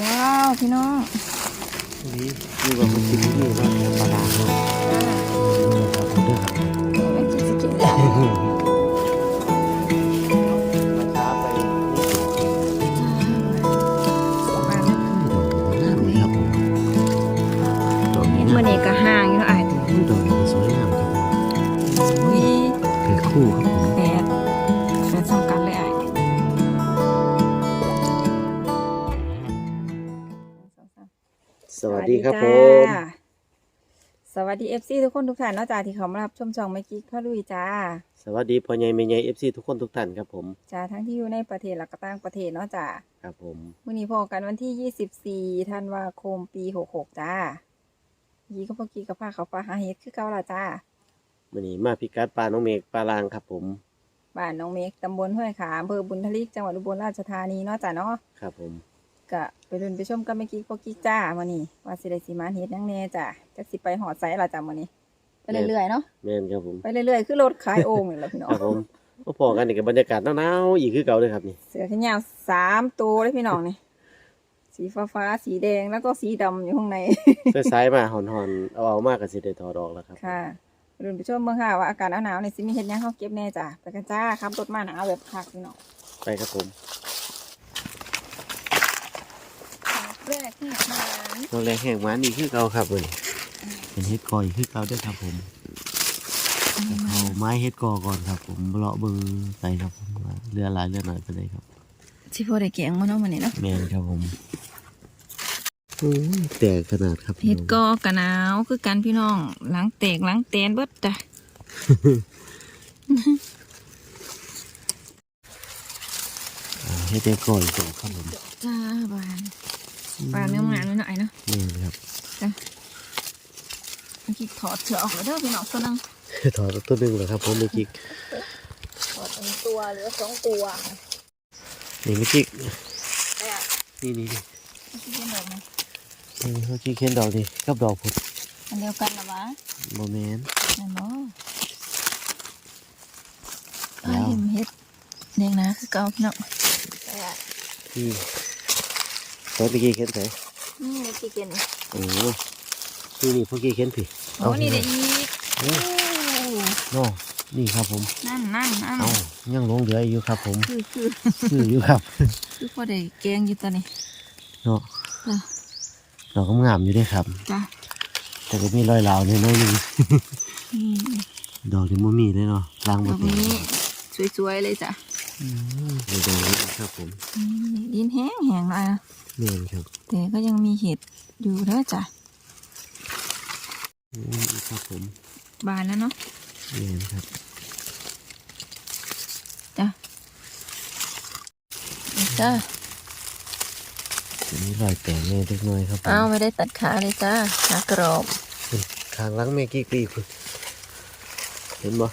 ว้าวพี่น้องนี่นี่ว่ามันกินนี่ว่าปลาดาเนาะ ครับผม จ้าสวัสดีเอฟซีทุกคนทุกท่านเนาะจ้าที่เขามารับชมช่องไม่กิ๊กพ่อลุยจ้า สวัสดีพ่อใหญ่แม่ใหญ่เอฟซีทุกคนทุกท่านครับผม จ้าทั้งที่อยู่ในประเทศและก็ต่างประเทศเนาะจ้าครับผมวันนี้พอกันวันที่ 24ธันวาคมปี 66 จ้ายีก็พอกี้กับผ้าเขาวปลาหาเฮ็ดคือเก่าละจ้าวันนี้มาพิกัดปลาน้องเมฆปลาลางครับผม บ้านน้องเมกตำบลห้วยขาอำเภอบุญทลิกจังหวัดอุบลราชธานีเนาะจ้าเนาะ ครับผม ก็ไปเดินไปชมกันเมื่อกี้พอกี้จ้าวันนี้ว่าสิได้สิมาเฮ็ดหยังแน่จ้าจักสิไปหอดไซละจ้าวันนี้ไปเรื่อยๆเนาะแม่นครับผมไปเรื่อยๆคือรถขายโอ่งนี่แหละพี่น้อคงรับผมก็พอกันนี่กับบรรยากาศหนาวๆอีกคือเก่าเลยครับนี่เสือแขนยาวสามตัวเลยพี่น้องนี่สีฟ้าฟ้าๆสีแดงแล้วก็สีดำอยู่ข้างในซ้ายๆมาหอนๆเอาเอามากกับสิได้ถอดออกแล้วครับค่ะรุ่นผู้ชมเบิ่งค่ะว่าอากาศหนาวๆเนี่ยสิมีเห็ดหยังเขาเก็บแน่จ้ะไปกันจ้าขับรถมาหนาวแบบคักพี่น้องไปครับผม แรกเนี่ยมาตอนแรกแห้งหวานอีกคือเก่าครับวันนี้เป็นเฮ็ดกออีกคือเก่าด้วยครับผมเอาไม้เฮ็ดกอก่อนครับ ผมเลาะเบิ่งไปครับผมว่าเรือหลายเรือหน่อยไปเลยครับชิพอได้เกียงมาเนาะมันนี่เนาะแม่นครับผมโอ้ยแตกขนาดครับเห็ดกอกะหนาวคือกันพี่น้องหลังเตกหลังเตนเบิดจ้ะอ่าเฮ็ดได้ก่อนก่อนครับผมจ้าบาน บานงามๆหน่อยเนาะแม่นครับเมื่อกี้ถอดเสือออกแล้วเด้อพี่น้องตัวนึงถอดตัวหนึงเหรอครับผมเมื่อกี้ถอดเป็นตัวเหลือสองตัวนี่เมื่อกี้แต่อะนี่นี่นี่เมื่อกี้เป็นแบบไหนนี่เมื่อกี้เข็นดอกนี่กับดอกพุดอันเดียวกันนะวะโมเมนเห็นบ่แล้อ้ายวเห็นเฮ็ดเด็กนะคือเก่าพี่น้องแต่อะนี่ ตอนเมื่อกี้เข็นใส่นี่เมื่อกี้เกินโอ้โหนี่นี่เมื่อกี้เข็นผิดโอ้นี่ได้อีกโอ้โอ้เนาะนี่ครับผม นั่นนั่นนั่นเอ้ายังหลงเหลืออยู่ครับ ผมคือคือคืออยู่ครับ คือพอได้แกงอยู่ตอนนี้เนาะจ้ะดอกงามๆอยู่ด้วยครับจ้ะแต่ก็มีรอยราวนิดหน้อยหนึงนี่ดอกที่มันมีเลยเนาะล้างดมาอกเต็มนี้สวยๆเลยจ้ะ นี่ดอกนี้ครับผมนี่ดินแห้งแห้งเลยนะเนียนครับแต่ก็ยังมีเห็ดอยู่เด้อจ้ะอืมครับผมบานแล้วเนาะเนียนครับจ้ะนี่จ้ะจะมีรอยแตกเล็กน้อยครับผมเอาไม่ได้ตัดขาเลยจ้ะขากรอบขางหลังเมกี้กรีคุณเห็นบ่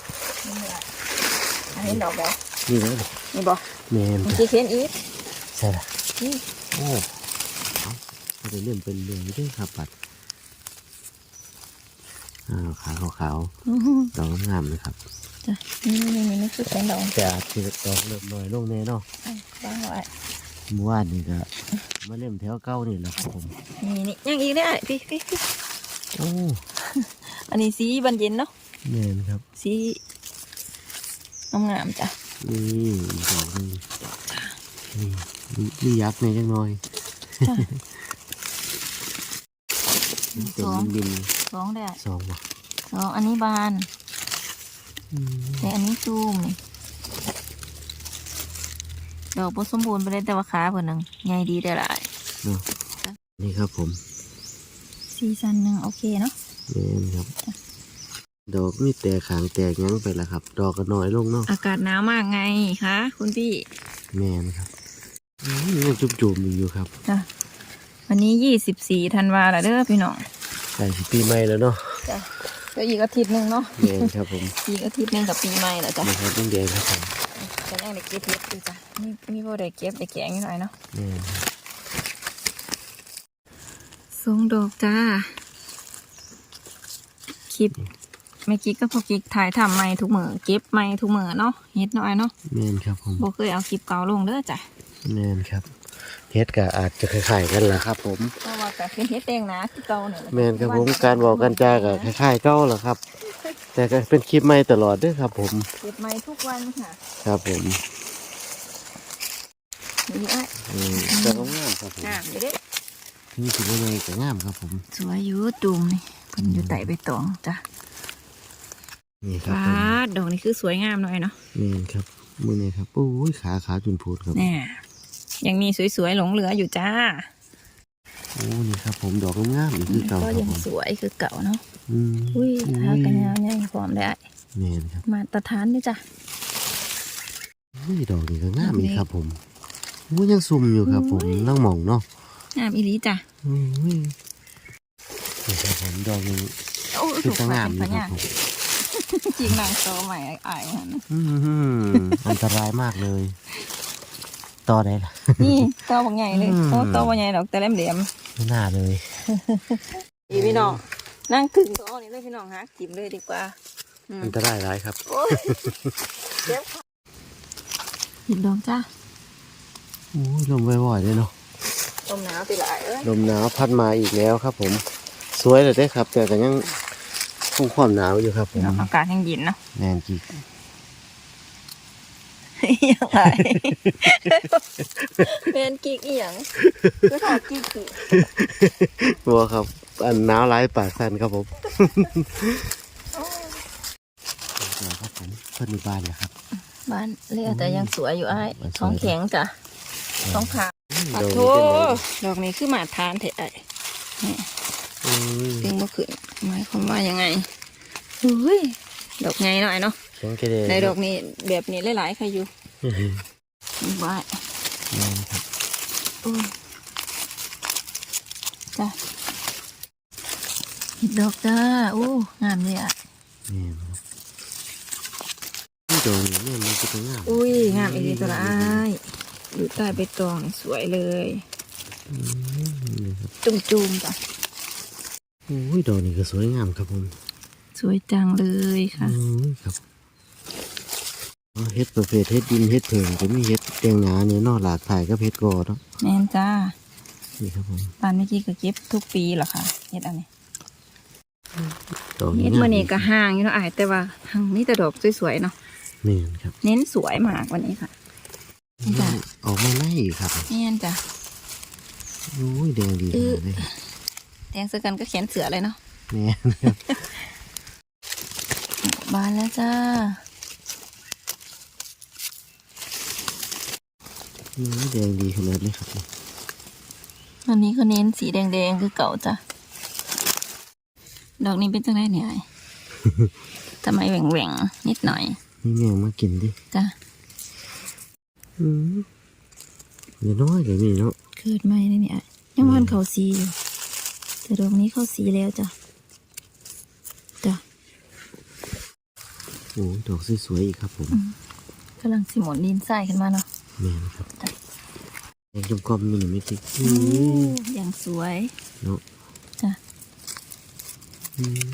อันนี้ดอกบอ นี่นะนี่บอแมนเมื่อกี้เห็นอีกใช่ละนี่โอ้เอาเขาจะเริ่มเป็นเรื่องนี้ด้วยครับปัดอ้าวขาขาวอื้อหือๆดอกงามๆเลยครับจ้ะนี่นี่นี่นี่คือแขนดอกแต่อาจจะดอกเริ่มน้อยลงแน่เนาะอะบ้างไว้เมื่อวานนี่ก็มาเล่มแถวเก้านี่แหละครับผมนี่นี่ยังอีกเนี่ยพี่พี่พี่โอ้อันนี้สีบานเย็นเนาะแมนครับ สีงามๆจ้ะ นี่อีกดอกหนึงนี่นี่นี่ยักษ์ในจังน้อยจ้ะเป็นสองบินสองได้สองว่ะสองอันนี้บานแต่อันนี้ซูมนี่ดอกผสมบูรณ์ไปเลยแต่ว่าขาเพิ่นหนึ่งใหญ่ดีได้หลายเนาะนี่ครับผมซีซันหนึ่งโอเคเนาะแมนครับ ดอกมีแต่ขางแตกยั้งไปแล้วครับ ดอกก็น้อยลงเนาะอากาศหนาวมากไงคะคุณพี่แมนครับอืมยังจุ่มๆอยู่ครับจ้ะวันนี้ยี่สิบสี่ธันวาแล้วเด้อพี่น้องใกล้สิปีใหม่แล้วเนาะจ้ะก็อีกอาทิตย์หนึ่งเนาะแมนครับผมอีกอาทิตย์หนึ่งกับปีใหม่แล้วจ้ะนะครับต้องแดงครับผมจะยังได้เก็บเห็ดอยู่จ้ะนี่มีพอได้เก็บได้แกงนิดหน่อยเนาะแมนครับสองดอกจ้าคลิป เมื่อกี้ก็พอกิ๊กถ่ายทำไม่ทุกมือเก็บไม่ทุกมือเนาะเฮ็ดหน่อยเนาะแมนครับผมบ่เคยเอาคลิปเก่าลงเด้อจ้ะแมนครับเฮ็ดก็อาจจะคล้ายๆกันแหละครับ ผมเพราะว่าก็เป็นเฮ็ดแดงนะคือเก่าเนี่ยแม่นครับผมการบอกกันจาก็คล้ายๆเก่าแหละครับ แต่ก็เป็นคลิปใหม่ตลอดเด้วยครับ ผมเฮ็ดใหม่ทุกวันค่ะครับผมนี่อะอืมแต่ก็งามครับผมงามอยู่เด้นี่ถือว่าไงก็งามครับผม สวยอยู่ตูมนี่เพิ่นอยู่ไต่ใบตองจ้ะ นี่ครับว้าผมดดอกนี่คือสวยงามหน่อยเนาะนี่ครับมือนี่ครับโอ้ยขาขาจุนพูดครับแน่ยังมีสวยๆหลงเหลืออยู่จ้าโอ้นี่ครับ ผมดอกงามๆอีกคือเก่าก็ครับยังผมสวยคือเก่าเนาะอืมอุ้ยทากันยาวเนี่ยพร้อมได้แม่นครับมาตรฐานด้วยจ้ะอุ้ยดอกนี่ก็งามดอกนี้นี่ครับ ผมโอ้ยยังซุ่มอยู่ครับ ผมนั่งมองเนาะงามอีหลีจ้ะอืมนี่ครับผมดอกนี้โอ้คือถูกก็กว่งามเป็นี่นคพรับญาผม จริงนางโตใหม่อายๆนั่นนะอืมอันตรายมากเลย ต่อได้ล่ะ นี่โตบางใหญ่เลยอืมโอ้โตบางใหญ่ดอกแต่เล่มเหลี่ยมไม่น่าเลยอีพี่น้องนั่งกึ่งโตะนี่เลยพี่น้องฮะกิมเลยดีกว่าอืมอันตรายร้ายครับ โอ้ยเจ็บค่ะเห็นดองจ้าโอ้ยลมบ่อยๆเลยเนาะ ลมหนาวติหลายเอ้ยลมหนาวพัดมาอีกแล้วครับผม สวยเลยได้ครับ แต่ก็ยัง คงความหนาวอยู่ครับผมเนาะอากาศยังเย็นเนาะแนนจียังไงเป็นกิ๊กอีหยังคือถอดกิ๊กอีบัวครับ อันหนาวร้ายปากสั่นครับผมเดี๋ยวครับผมเพื่อนในบ้านนะครับ บ้านเรียกแต่ยังสวยอยู่ไอ้ายบ้านสวยท้องแข็งจ้ะท้องขาปะดอกโถนี้เป็นไงดอกนี้คือหมาทานเถอะไอ้ายอืม ดึงมาขึ้นหมายความว่ายังไงอุ้ยดอกไงหน่อยเนาะแข็งกระเดในดอกนี้แบบนี้หลายๆใครอยู่อืมนี่ว่าแม่นครับอุ้ยจ้ะเห็ดดอกจ้าอู้งามเลยอะแม่นครับนี่ดอกนี้เนี่ยมันจะเป็นงามอุ้ยงามอีกทีตัวละอ้ายอยู่ใต้ใบตองนี่สวยเลยอืมนี่ครับจุ่มๆจ้ะ โอ้ยดอกนี้ก็สวยงามครับผมสวยจังเลยค่ะอืมครับอ๋อเฮ็ดประเภทเฮ็ดดินเฮ็ดเผิงก็มีเฮ็ดแดงหนาเนี่ยเนอหลากหลายก็เฮ็ดกอเนาะแม่นจ้านี่ครับผมบ้านเมื่อกี้ก็เก็บทุกปีเหรอคะเฮ็ดอันนี้ดอกเฮ็ดงามื่อนี้ก็ห่างอยู่เนาะอ้ายแต่ว่าห่างนี่แต่ดอกสวยๆเนาะนี่ครับ เน้นสวยมากวันนี้ค่ะจ้ะออกมาไม่อีกครับแม่นจ้ะโอ้ยแดงดีเออเลยครับ แดงเสื้อกันก็แขนเสือเลยเนาะแม่บานแล้วจ้าโอ้ยแดงดีขนาดนี้ครับวันนี้ก็เน้นสีแดงๆคือเก่าจ้ะดอกนี้เป็นจังไรเนี่ยไอ้ทำไมแหว่งๆนิดหน่อยนี่แมวมากินดิจ้ะอืมเดี๋ยวน้อยเดี๋ยวนี้เนาะเกิดใหม่เลยเนี่ยไอ้ยังวันเขาสีอยู่ แต่ดอกนี้เข้าสีแล้วจ้ะจ้ะโอ้ยดอกสวยๆอีกครับผมกำลังสิหมนดินใส่ขึ้นมาเนาะแม่นะครับแดงจมกลมนี่ไม่ติดอู้อย่างสวยเนาะจ้ะอืม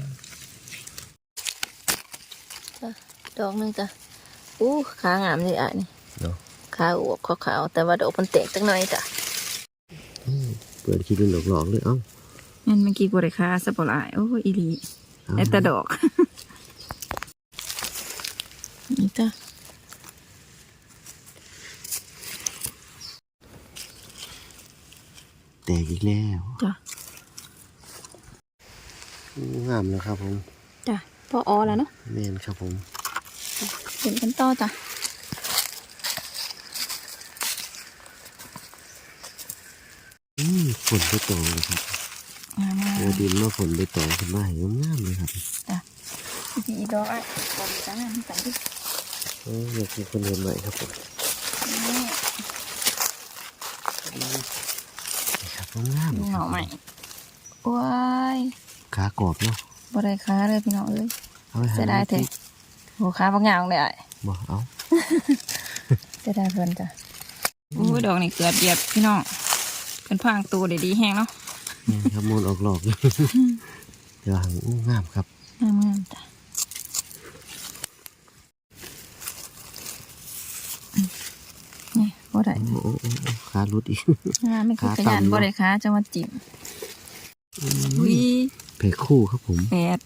ดอกหนึงจ้ะอู้ขางามเลยอะนี่เนาะขาอวบขาวๆแต่ว่าดอกมันแตกจังหน่อยจ้ะอืมเปิดคิดเป็นหลอกๆเลยเอ้า งั้นเมื่อกี้บริคาสปอร์ตไลน์โอ้ยอีหลีเอาแต่แต่ดอก นี่จ้ะแตกอีกแล้วจ้ะงามแล้วครับผมจ้ะพอออแล้วเนาะแม่นครับผมเห็นกันต่อจ้ะอืมฝนไปตองเลยครับ งามมากโอ้ดินมาฝนไปตองขึ้นมาเห็นงามเลยครับสีดอกอะดอกจังงามจังที่โอ้ยอยากมีคนเห็นใหม่ครับผมนี่นี่ครับงามดูเลยเหครังาบใหม่ว้ายขากรอบเนาะบริคาเลยพี่น้องเอ้ยเอาไปหาเสียดายเถอะโหขาบางอย่างเลยอะบอกเอาเสียดายเพิ่นจ้ะอู้ดอกนี่เกือบเหยียบพี่น้องเป็นพางตัวเดี๋ยวดีแห้งเนาะแม่ นครับมนต์ออกหลอกเลยเดี๋ยวหังอู้งามครับงามงามๆจ้ะอืมนี่พอได้โอ้โอ้โอ้โอ้ขาหลุดอีกงานไม่คือขาขยันต่ำเนอะบ่ได้ค้าจังหวัดจิ๋มอุ้ยเพกคู่ครับผมแปด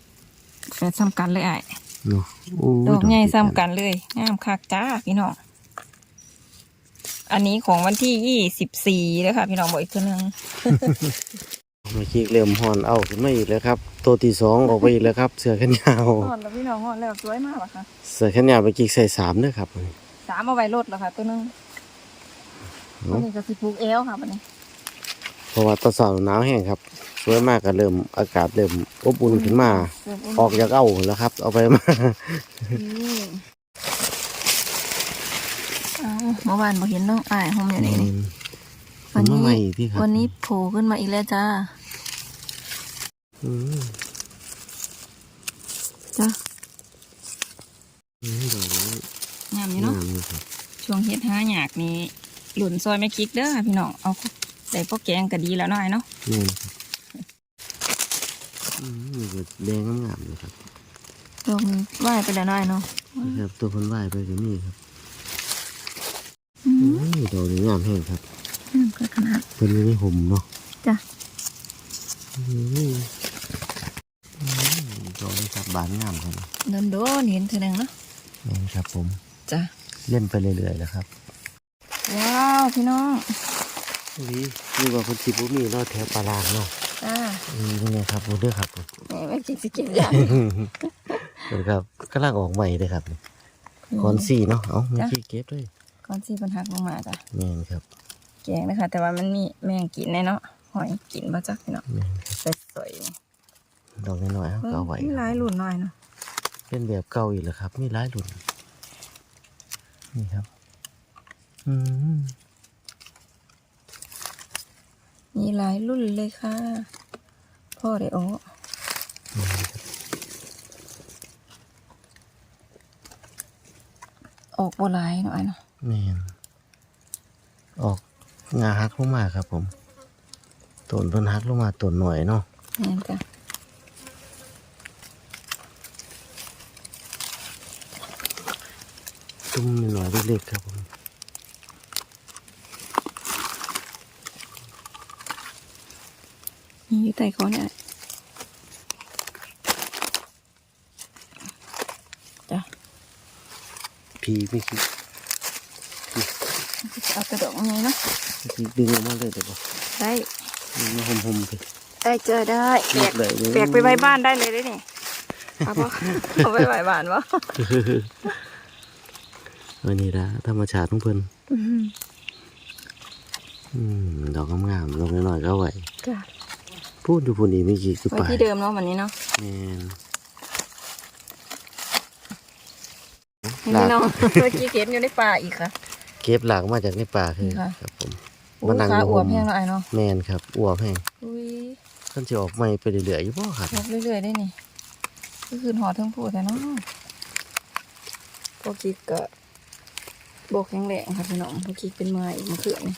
แปดซ้ำกันเลยไอ้ายเนาะโอ้ยดอกใหญ่ติดซ้ำกันเลยงามคักจ้าพี่น้องอันนี้ของวันที่ยี่สิบสี่เลยค่ะ พี่น้องบอกอีกตัวหนึง เมื่อกี้เริ่มหอนเอาขึ้นมาอีกแล้วครับ ตัวที่สองออกไปอีกแล้วครับ เสือแขนยาวหอนแล้วพี่น้องหอนแล้วสวยมากเหรอคะเสือแขนยาวเมื่อกี้ใส่สามเด้อครับสามเอาไว้รถแล้วค่ะตัวหนึงตัวนี้ก็สิปลูกเอลค่ะวันนี้เพราะว่าตอนเสาร์หนาวแห้งครับสวยมากก็เริ่มอากาศเริ่มอบอุ่นขึ้นมาเริ่มอุ่นออกจากเอาแล้วครับ เอาไปมานี่เอาเมื่อวานบ่เห็นน้องอ้ายหอมอยู่นี่นี่ผลมาใหม่ที่ครับวันนี้โผล่ขึ้นมาอีกแล้วจ้าอืม จ้าอืมดอกนี้งามอยู่เนาะ งามเลยครับช่วงเฮ็ดหาหยากนี้หลุนซอยแม่คิกเด้อค่ะพี่น้องเอาได้พวกแกงก็ดีแล้วหน่อยเนาะนี่นะครับอืมนี่ก็แดงงามๆเลยครับลงไหว้ไปแล้วหน่อยเนาะนี่ครับตัวพันไหวายไปก็มีครับอือืมมดอกนี้งามแห้งครับ งามก็ขนาดเป็นอยู่ในห่มเนาะ จ้ะ อืมอืมดอกนี้ครับบานงามครับโดนโดนๆเห็นเธอหนึ่งเนาะนี่ครับผมจ้ะเล่นไปเรื่อยๆแล้วครับ ว้าวพี่น้องนี่นี่ว่าคนสิบุมีเนาะแถวปลาลางเนาะจ้าอืมนี่ไงครับผมเด้อครับผมแม่แม่คิกสิเก็บยากเดี๋ยวครับกำลังออกใหม่เลยครับคอนสี่เนาะเอ้าไม่ขี้เก็บด้วยก่อนสิปัญหักลงมาจ้ะแม่นครับแกงนะคะแต่ว่ามันมีแมงกินแน่เนาะหอยกินบ่จักพี่น้องแม่นครับ ใส่สวยนี่ ดอกน้อยๆเอาก็เอาไว้มีหลายหลุนหน่อยเนาะเป็นแบบเก่าอีกแล้วครับ มีหลายรุ่นนี่ครับ อืมมีหลายรุ่นเลยค่ะ พ่อได้อ๋อนี่ครับออกบ่หลายหน่อยเนาะแม่นออกงาฮักลงมาครับผมต้นเพิ่นฮักลงมาต้นหน่อยเนาะแม่นจ้ะ ตุ้มหน่อยๆเล็กๆครับผมมีอยู่ใต้คอเนี่ยจ้ะพีไม่คิดเอากระดอกไงเนาะพีดึงออกมาเลยเดี๋ยวบอกได้มาห่มๆไปได้เจอได้แบกเลยแบกไปไว้บ้านได้เลยได้นี่เอาปะเอาไปไว้บ้านวะ วันนี้ละธรรมชาติของเพิ่นอืมดอกงามๆลงหน่อยๆก็เอาไว้จ้ะพูดดูพูดอีกไม่กี่คือไว้ป่าที่เดิมเนาะวันนี้เนาะแม่นนี่เนาะเมื่อกี้เห็นอยู่ในป่าอีกค่ะ เก็บหลากมาจากในป่าคือค่ะครับผมอู้มานั่งขาดูอวบแห้งเนาะไอ้เนาะแม่นครับอ้วบแห้งอุ้ยเพิ่นสิออกใหม่ไปเรื่อยๆอยู่บ่ครับอวบเรื่อยๆได้นี่ก็คือหอทั้งพูดแต่เนาะพวกกิ๊กก็โบกแข็งแรงค่ะพี่น้องพวกกิ๊กเป็นเมื่อยอีกเมื่อคืนนี่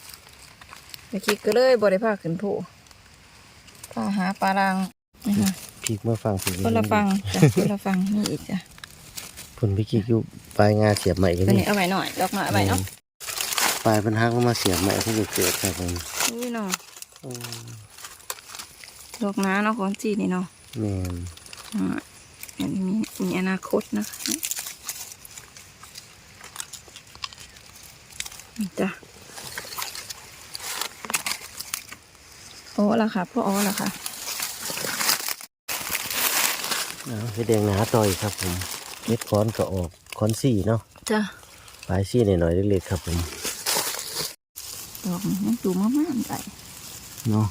พวกกิ๊กก็เลยบ่ได้พาขึ้นผู้พาหาปลาลังนี่ค่ะพีกมาฟังพีกคนละฟังจ้ะคนละฟังนี่อีกจ้ะเพิ่นพี่กิ๊กอยู่ปลายงาเสียบใหม่กันตัวนี่นี้เอาไว้หน่อยดอกหน่อยเอาไว้เนาะปลายเพิ่นฮักลงมาเสียบใหม่เพิ่นจะเกิดครับผมอุ้ยเนาะโอ้ดอกน้าเนาะของจีนนี่เนาะแม่นอ่าอันนี้มีมีอนาคตนะคะ จ้ะโอ้ละค่ะพ่ออ๋อละค่ะเอาเฮ็ดแดงหนาต่อยครับผมเฮ็ดค้อนก็ออกค้อนสี่เนาะจ้ะปลายซี่หน่อยๆเล็กๆครับผมดอกนี้ยังจูมากๆไปเนาะ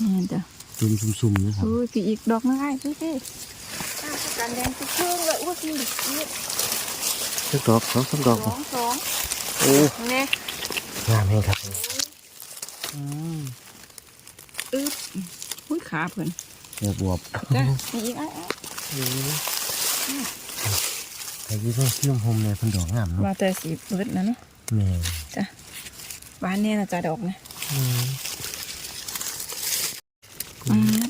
นี่จ้ะซุ่มๆๆนะครับอุ้ยพี่อีกดอกนึงไอ้พี่พี่ข้าวกันแดงทุกเครื่องเลยอุ้ยพี่นี่สักดอกสองสามดอกสองสองโอ้นี่ งามแห้งครับอืมอึ๊บอุ้ยขาเพิ่นเนื้อบวบจ้ะมีอีกไอ้ไอ้ไอ้ยี่ห้อเชื่อมโฮมเนี่ยเพิ่นดอกงามเนาะว่าแต่สีเบิดนะเนาะแม่จ้ะหวานเนี่ยนะจ้ะดอกนะอืมอืม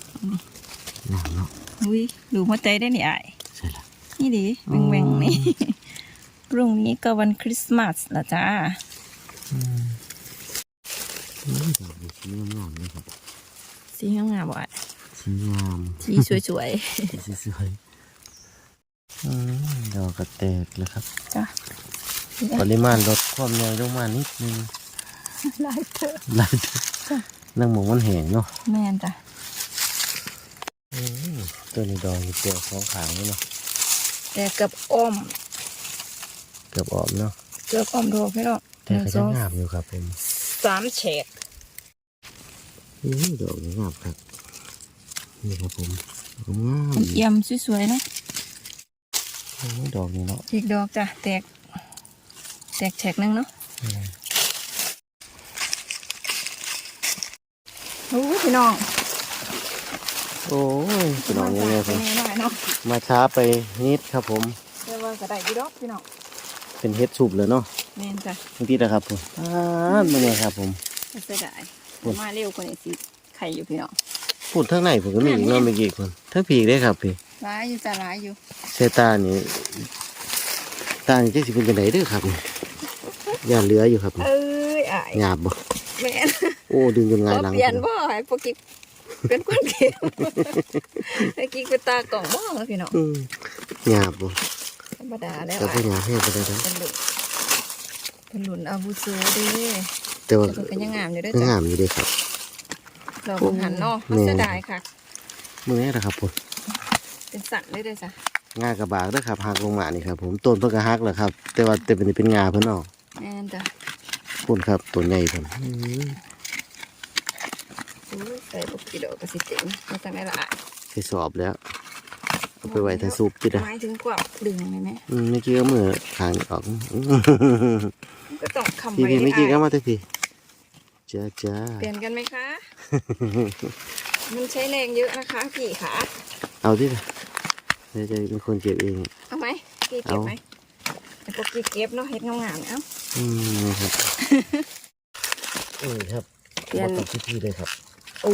งามเนาะอุ้ยดูหัวใจได้นี่ไอ้ายใช่ละนี่ดิอ๋แหวองๆนี่พรุ่งนี้ก็วันคริสต์มาสละจ้าอืม นี่งามๆเลยครับสีงามๆบ่อะสีงามสีสวยสีสวยๆอืมดอกกระแตกเลยครับๆจ้ะปริมาณลดความใหญ่ลงมานิดนึงลายเถอะหลายนั่งหมองมันแห้งเนาะแม่นจ้ะอืมตัวนี้ดอกอยู่เปลือกสองขางเลยเนาะแต่กับอ้อมเกือบออกเนาะเกือบอ้อมดอกพี่น้องหแต่นึ่งก็สยัองงงามอยู่ครับผม สามเฉดอืมดอกนี้งามครับนี่ครับผมดอกงามมันเอี่ยมสวยๆเนาะอืมดอกนี้เนาะอีกดอกจ้ะแตก แตกแฉกหนึงเนาะโอ้ยพี่น้องโอ้ยดอกนี้เนี่ยผมมาหน่อยเนาะมาช้าไปนิดครับผมเรียกว่าก็ได้อยู่ดอกพี่น้องเป็นเฮ็ดสุบเลยเนาะ แม่นจ้ะบางทีนะครับผมอ่ามาเนี่ยครับผมก็เสียดายโอ้ยมาเร็วกว่านี้สิไข่อยู่พี่น้องพูดทั้งในผมก็มีอีกเนาะเมื่อกี้คนทั้งผีได้ครับพี่ร้ายอยู่จ้ะร้ายอยู่เซตานี่ตานี่จะสิเป็นจังไดเด้อครับนี่ย่านเหลืออยู่ครับนี่เอ้ยอายหยาบบ่แม่นโอ้ดึงจนขงายอหลังเปลี่ยนบ่ให้พวกกิ๊กเป็นคนเขียวไอ้กิ๊กเป็นตากล่องบ่แล้วพี่น้องอืมหยาบบ่ธรรมดาแล้วแต่อะก็หยาบให้ไปได้แล้ว เป็นหลุนเป็นหลุนอาบุโซเด้แต่ว่าแต่เพิ่นก็ยังงามอยู่เด้อก็จ้ะงามอยู่เด้ครับ ดอกมันหันเนาะแม่เสียดายค่ะมื้อนี้นะครับผมเป็นสัตว์เลยเด้อจ้ะงากระบากเด้อครับหักลงมานี่ครับ ผมต้นเพิ่นก็หักแล้วครับ แต่ว่าแต่เป็นเป็นงาเพิ่นออกแม่นจ้ะพุ่นครับต้นใหญ่เพิ่นอืมอู้ยใส่พวกกี่ดอกก็สิเจ๋งมาจากไหนล่ะอะไปสอบแล้ว เอาไปไว้ถ้าซุปจิเด้อหมายถึงกว่าดึงเลยไหมอืมเมื่อกี้ก็มือขางออกอืมมันก็ต้องคำพี่ไว้พี่เมื่อกี้ก็อะมาเถอะพี่จ้าจ้าเปลี่ยนกันไหมคะ มันใช้แรงเยอะนะคะพี่ขาเอาที่เดี๋ยวจะเป็นคนเก็บเอง เอาไหมพี่เก็บไหมไอ้พวกกี้เก็บเนาะเฮ็ดงามๆเอ้าอืมนะครับเออครับเปลี่ยนบ่ต้องพี่เลยครับโอ้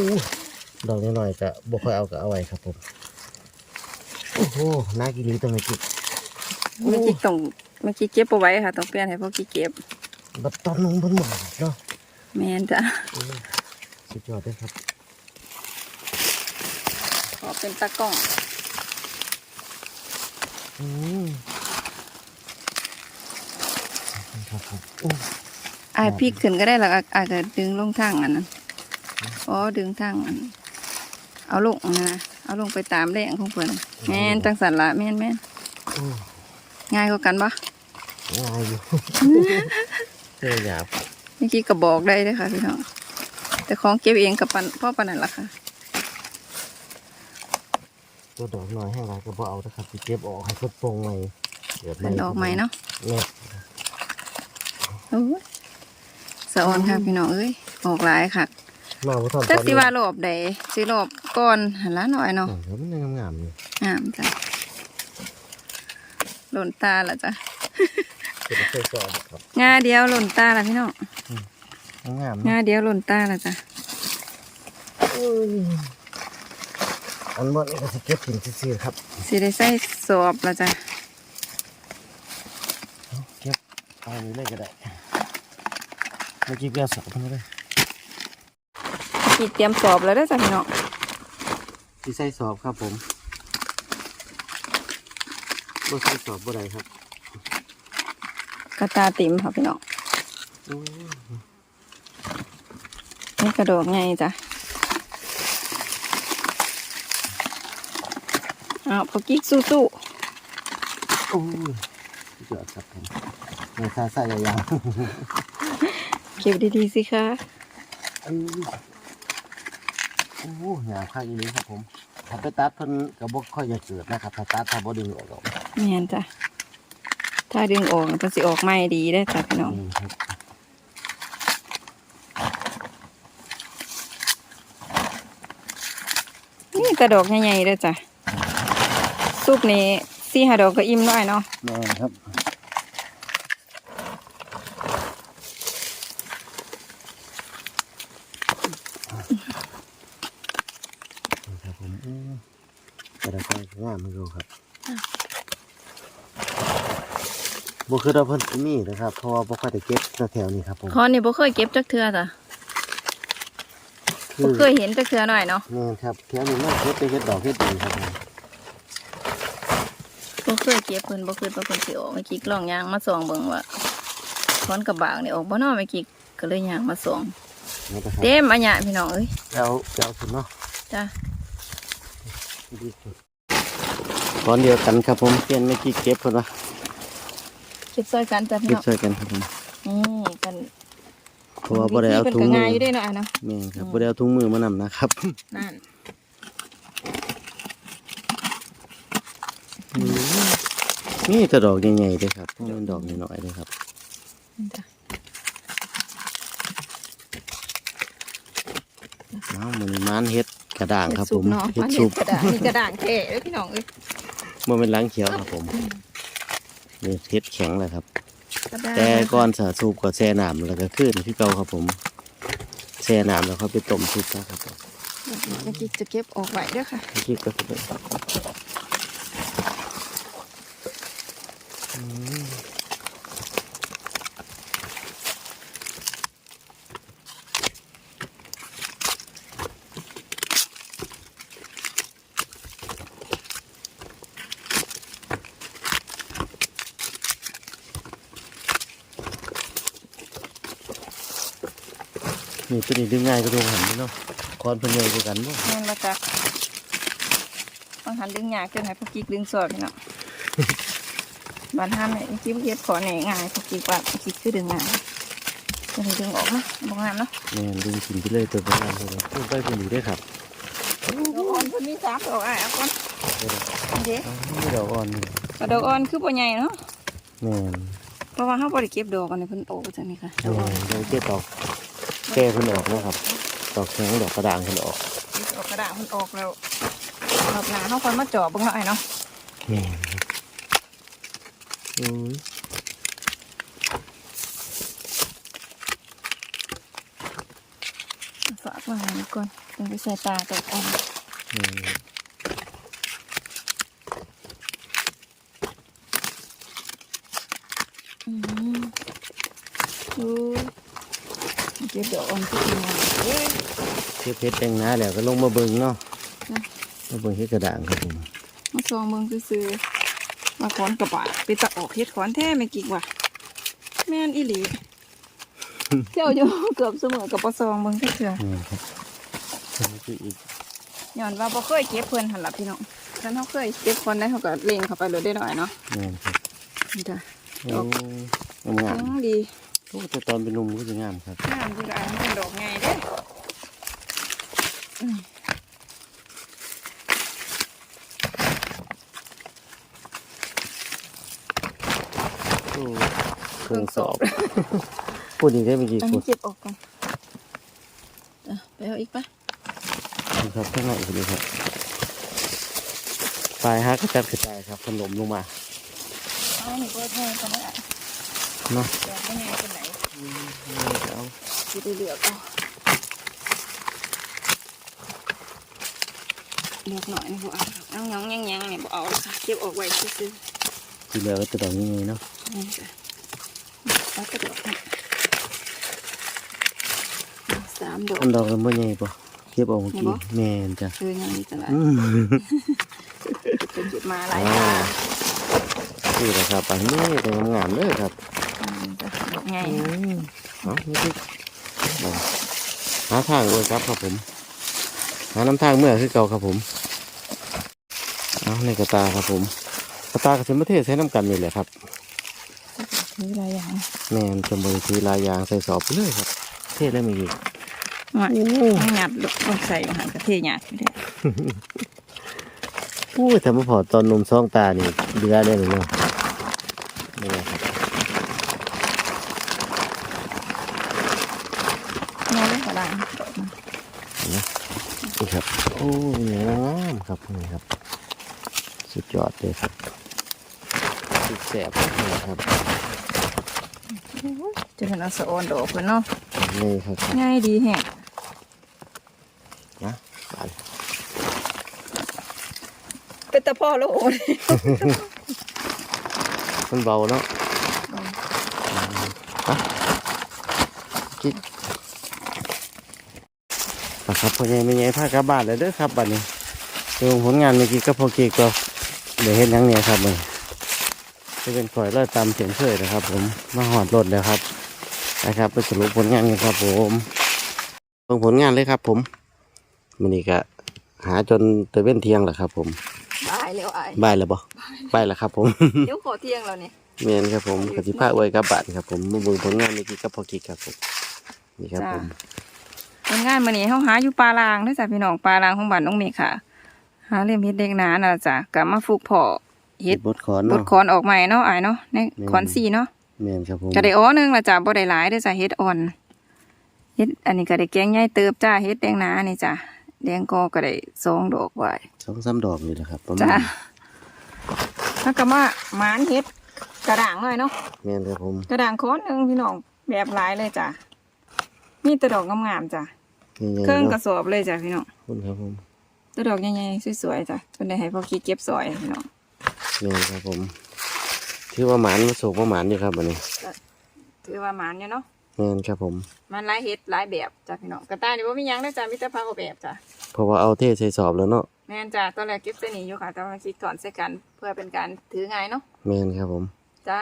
ดอกน้อยๆก็บ่ค่อยเอาก็เอาไว้ครับผม โอ้โหน่ากินดีตัวเมื่อกี้เมื่อกี้ต้องเมื่อกี้เก็บเอาไว้ค่ะ ต้องเปลี่ยนให้พวกกี้เก็บบัดตอนนุ่งเพิ่นหมดเนาะแมนจ้ะโอ้สุดยอดเลยครับ ขอเป็นตากล้องอืมครับผมโอ้อายพลิกขึ้นก็ได้หรอกอาอาจจะดึงลงทางอันนั้นอ๋อดึงทางอัน เอาลงนะ เอาลงไปตามแรงของเพิ่นแม่นจังสันละแม่นแม่นโอ้ง่ายกว่ากันปะง่ายอยู่เจอหยาบเมื่อกี้ก็บอกได้เลยค่ะพี่น้องแต่ของเก็บเองกับปันพ่อปันนั่นละค่ะตัวดอกน้อยให้ไรก็บ่เอานะครับสิเก็บออกให้เพิ่นโปร่งใหม่เกิดเป็นดอกไม้เนาะเนี่ยโอ้ยสะออนค่ะพี่น้องเอ้ยออกหลายค่ะ มาบ่ทันจักสิว่ารอบใดสิรอบก่อนหันละหน่อยเนาะเดี๋ยวมันยังงามๆอยู่งามจ้ะหล่นตาละจ้ะจะไปเคยสอบครับงาเดียวหล่นตาละพี่น้องงามงาเดียวหล่นตาละจ้ะอันบ่นี่ก็สิเก็บกินซื่อๆครับสิได้ใส่สอบละจ้ะเอาเก็บเอาอันนี้เลยก็ได้เมื่อกี้เปียสอบเพิ่นก็ได้ ขีดเตรียมสอบแล้วเด้อจ้ะพี่น้องสิใส่สอบครับผมบ่ใส่สอบบ่ได้ครับกระตาติ่มค่ะพี่น้องโอ้ยนี่กระโดดไงจ้ะอ้าวพอกิ๊กสู้โอ้ยสุดยอดครับผมในซาซายาวๆเก็บดีๆสิคะๆอันนี้ โอ้ยหยาบข้างอีนี้ครับผมถ้าไปตัดเพิ่นก็บ่ค่อยจะเกิดนะครับถ้าตัดถ้าบ่ดึงออกหรอกแม่นจ้ะ ถ้าดึงออกมันสิออกไม่ดีได้อจ้ะพี่น้อง อืมครับนี่กระดอกใหญ่ๆเลยจ้ะซุปนี้สี่ห้าดอกก็อิ่มน้อยเนาะแม่นครับนี่ครับผมอืมกระดาษงามมันดูครับ บ่คือเราเพิ่นสิมีนะครับเพราะว่าบ่ค่อยได้เก็บแถวๆนี้ครับผมคอนนี่บ่เคยเก็บจักเทื่อจ้ะคืบ่อเคยเห็นแต่เครือหน่อยเนาะแม่นครับแถวนี้มันเฮ็ดไปเฮ็ดดอกเฮ็ดดีครับผมบ่เคยเก็บเพิ่นบ่เคยตัวเพิ่นสิออกเมื่อกี้ลองย่างมาส่องเบิ่งว่าถอนกระบากนี่ออกบ่เนาะเมื่อกี้ก็เลยย่างมาส่องนี่นะครับเต็มอันหยะพี่น้องเอ้ยเอาเอาขึ้นเนาะจ้ะตอนเดียวกันครับผมเปลี่ยนไม่กี่เก็บเพิ่นว่า เก็บซอยกันจ้ะพี่เก็บน้องช่วยกันครับผมนี่กันเพราะว่าบ่ได้เอาวิธีถุงเพิ่นก็มืง่ายออยู่เด้เนาะอะเนาะแม่นครับบ่ได้เอาถุงมือมานำนะครับนั่นนี่แต่ดอกใหญ่ๆเลยครับบ่แม่นดอกน้อยๆเลยครับนี่จ้ะน้ำมันมันเฮ็ดกระด่างครับผมเนาะเฮ็มัดนซุเห็ปดกระดาษนี่กระดางแท้เด้อพี่น้องเอ้ยมันเป็นล้างเขียวครับผม นี่เฮ็ดแข็งเลยครับกระดาษแต่ก่อนสาสูบก็แช่น้ำแล้วก็ขึ้นที่เก่าครับผมแช่น้ำแล้วเขาไปต้มซุปนะครับผมเมื่อกี้จะเก็บออกไว้เด้อค่ะคิดก็คืออืม ตัวนี้ดึงง่ายก็ดึงหันนี่เนาะคอนเพิ่นใหญ่กว่ากันบ่แม่นบ่จ้ะบางหันดึงยากจนให้พวกกิ๊กดึงสอดพี่น้องบานห้ามเนี่ยกิ๊กเก็บขอแหน่ง่ายพวกกิ๊กว่าพวกกิ๊กคือดึงง่ายจะให้ดึงออกนะบ่งามเนาะแม่นดึงกินไปเลยตัวประมาณนี้พูดไปคนนี้ด้วยครับดอกอ่อนเพิ่นมีสามดอกอะเอาก่อนนี่เด้อ้าวนี่ดอกอ่อนนี่กระดอกอ่อนคือบ่ใหญ่เนาะแม่นเพราะว่าเฮาบ่ได้เก็บดอกกันนี่เพิ่นโตจังนี่ค่ะดแม่อกอ่อนนเราเก็บดอก แก้เพิ่นออกนะครับดอกแข็งดอกกระด่างเพิ่นออกนี่ออกกระดาษเพิ่นออกแล้วรอบหน้าเฮาค่อยมาเจาะเบิ่งหน่อยเนาะแม่นอืมฝากไว้ให้ก่อนต้องไปใส่ตาดอกอ่อนแม่นอืมดู เก็บดอกอ่อนขึ้นมาเอ๊ะเก็บเพชรแต่งหน้าแล้วก็ลงมาเบิ่งเนาะนะมาเบิ่งเฮ็ดกระด่างครับผมมาซองเบิ่งซื่อๆมาขอนกระบะไปตะออกเฮ็ดขอนแท้ไม่กี่ว่ะแม่นอีหลีเจ้าอยู่เกือบเสมอกับปซองเบิ่งเถื่อแม่นครับอันนี้คืออีกย้อนว่าบ่เคยเก็บเพิ่นหั่นล่ะพี่น้องถ้าเฮาเคยเก็บคนได้เฮาก็เล็งเข้าไปเลยได้หน่อยเนาะแม่นครับนี่จ้ะโอ้งามอืมดีๆ โอ้แต่ตอนเป็นหนุ่มก็จะงามครับงามจริงๆอันนี้เป็นดอกไงเด้อืมโอ้เครื่องสอบพูดอีกได้เมื่อกี้อันพูนี้ดเก็บออกก่อนอะไปเอาอีกปะครับข้างในอีกเลยครับปลายฮักกระจัดกระจายครับขนมลงมาเอาหนูก็แทงกันได้เนาะ ดอกไม่ไงเป็นไหน เอา จะได้เลือกเอาเลือกหน่อยนี่บ่เอาเอาหยองยังยังๆนี่บ่เอาละค่ะเก็บออกไว้ซื่อทีเหลือก็จะดอกยังไงเนาะๆนี่จ้ะเอากระดอกนี่สามดอกอันดอกมันบ่ใหญ่ปะเก็บเออกเมื่อกี้ไหนบ่แม่นจ้ะคือยังมีตลาดอืมเป็นจุดมาหลายอ่าทางนี่แหละครับอันนี้เป็นงามๆเลยครับอืมจ้ะดอกไงอืมเอานี่คือเอา หาทางเลยครับครับผม หาน้ำทางเมื่อคือเก่าครับผมเอาในกระตาครับผมกระตากับเซมประเทศใช้น้ำกันนี่แหละครับมีหลายอย่างแม่นจำบริทีลายยางใส่สอบไปเลยครับ เทศได้ไหมอีกมาโอ้ต้องหยัดลูกต้องใส่อาหารกระเทียมหยาดอยู่เด้อโหแต่มาพอตอนนมซองตานี่เดือได้เลยเนาะนี่แหละครับ แม่เล่นกระดัง นี่ครับ โอ้เนื้องามครับนี่ครับ สุดยอดเลยครับสุดแสบเลยครับจะเป็นอัสออนดอกเพิ่นเนาะนี่ครับง่ายดีแฮะนะไปเป็นตะพ่อแล้วโอ้ยมันเบาเนาะไปกิ๊กไป ครับ พ่อใหญ่แม่ใหญ่พากลับบ้านเลยเด้อครับบัดนี้ดูผลงานเมื่อกี้ก็พอเกีก็เดี๋ยวเห็นยังเนี่ยครับมึงจะเป็นข่อยเลิศตามเสียงเคยนะครับ ผมมาหอดรถแล้วครับนะครับไปสรุปผลงานกันครับ ผมลงผลงานเลยครับ ผมมันนี่ก็หาจนเตเว้นเที่ยงแหละครับ ผมบายแล้วไอ้ายบ่ายแล้วบ่บ่ายแล้วครับ ผมเดี๋ยวขอเที่ยงแล้วเนี่ยเมียนครับผมกติภาอวยกับบาทครับ ผมมาเบิ่งผลงานเมื่อกี้ก็พอกีครับผมนี่ครับผม ผลงานมื้อนี้เฮาหาอยู่ปลาลางเด้อจ้ะพี่น้องปลาลางของบ้านน้องเมฆค่ะ หาเล่มเฮ็ดเด็กหนาน่ะจ้ะกลับมาฝึกเพาะเฮ็ดบทขอนบเนาะดคอนออกใหม่เนาะอ้ายเนาะในแม่น คอนสี่เนาะเมียนครับผมก็ได้อ้อหนึงละจ้ะบ่ได้หลายเด้อจ้ะเฮ็ดอ่อนเฮ็ดอันนี้ก็ได้แกงใหญ่เติบจ้าเฮ็ดแดงหนานี่จ้ะแดงกอก็ได้สองดอกไว้ สองสามดอกนี่แหละครับประมาจ้ะ ณแล้วก็มาหมานเฮ็ดกระด่างหน่อยเนาะเมียนครับผมกระด่างโค้นหนึงพี่น้องแบบหลายเลยจ้ะมีแต่ดอกงามๆจ้ะนี่ เครื่องกกัระสอบเลยจ้ะพี่น้องคุณครับผมแต่ดอกใหญ่ๆสวยๆจ้ะเพิ่นได้ให้พ่อกี้เก็บซอยพี่น้องเมียนครับผมถือว่าหมานมาสูงว่าหมานอยู่ครับวันนี้ถือว่าหมานอยู่เนาะเมียนครับผม มันหลายเฮ็ดหลายแบบจ้ะพี่น้องกระต่ายนี่บ่มีหยังเด้อจ้ะมีแต่ผักเอาแบบจ้ะเพราะว่าเอาเทใส่สอบแล้วเนาะแม่นจ้ะตอนแรกเก็บใส่นี่อยู่ค่ะแต่ว่าคิดก่อนใส่กันเพื่อเป็นการถือง่ายเนาะเมียนครับผม จ้า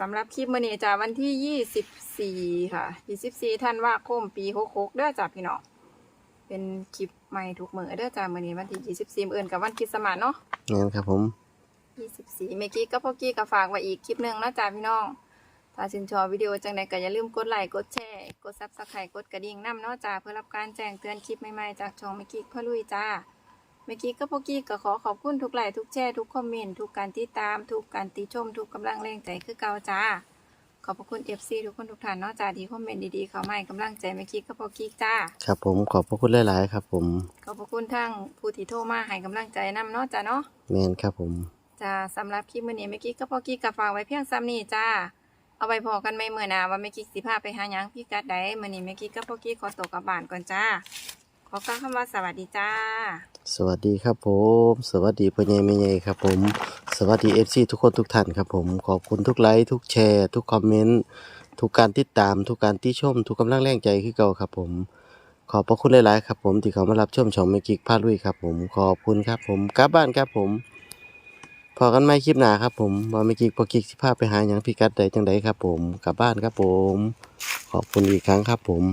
สำหรับคลิปมื้อนี้จ้ะวันที่ยี่สิบสี่ค่ะยี่สิบสี่ธันวาคมปีหกหกเด้อจ้ะพี่น้องเป็นคลิปใหม่ทุกมื้อเด้อจ้ะมื้อนี้วันที่ยี่สิบสี่มื้ออื่นกับวันคริสต์มาสเนาะเมียนครับผมยี่สิบสี่เมื่อกี้ก็พ่อกี้ก็ฝากไว้อีกคลิปหนึ่งนะจ้ะพี่น้องถ้าชื่นชอบวิดีโอจังใดก็อย่าลืมกดไลค์กดแชร์กดซับสไครต์กดกระดิ่งนํเนาะจ้าเพื่อรับการแจ้งเตือนคลิปใหม่ๆจากช่องเมื่อกี้พ่อลุยจ้า เมื่อกี้ก็พ่อกี้ก็ขอขอบคุณทุกไลค์ทุกแชร์ทุกคอมเมนต์ทุกการติดตาม ทุกการติชม ทุกกำลังแรงใจคือเก่าจ้า ขอบพระคุณ FC ทุกคนทุกท่านเนาะจ้าที่คอมเมนต์ดีๆเข้ามาให้กำลังใจเมื่อกี้ก็พ่อกี้จ้า ครับผมขอบพระคุณหลายๆครับ ผมขอบพระคุณทั้งผู้ที่โทรมาให้กำลังใจนํเนาะจ้าเนาะเมียนครับผม จ้าสำหรับคลิปมื้อนี้เมื่อกี้ก็พอกี้กับฝากไว้เพียงซ้ำนี้จ้า เอาไว้พอกันไม่เมื่อหนาว่าเมื่อกี้สิพาไปหาหยังพี่กัดใดมื้อนี้เมื่อกี้ก็พอกี้ขอตัวกลับบ้านก่อนจ้า ขอกล่าวคำว่าสวัสดีจ้า สวัสดีครับผม สวัสดีพ่อใหญ่แม่ใหญ่ครับผม สวัสดีเอฟซีทุกคนทุกท่านครับผม ขอบคุณทุกไลค์ทุกแชร์ ทุกคอมเมนต์ ทุกการติดตาม ทุกการติชม ทุกกำลังแรงใจคือเก่าครับผม ขอบพระคุณหลายๆครับผมที่เขามารับชมช่องเมกิกพาลุยครับผม ขอบคุณครับผมกลับบ้านครับผม พอกันไม่คลิปหนาครับผมว่าเมกิกพอกิกสิพาไปหาอย่างพิกัดใดจังใดครับผม กลับบ้านครับผม ขอบคุณอีกครั้งครับผม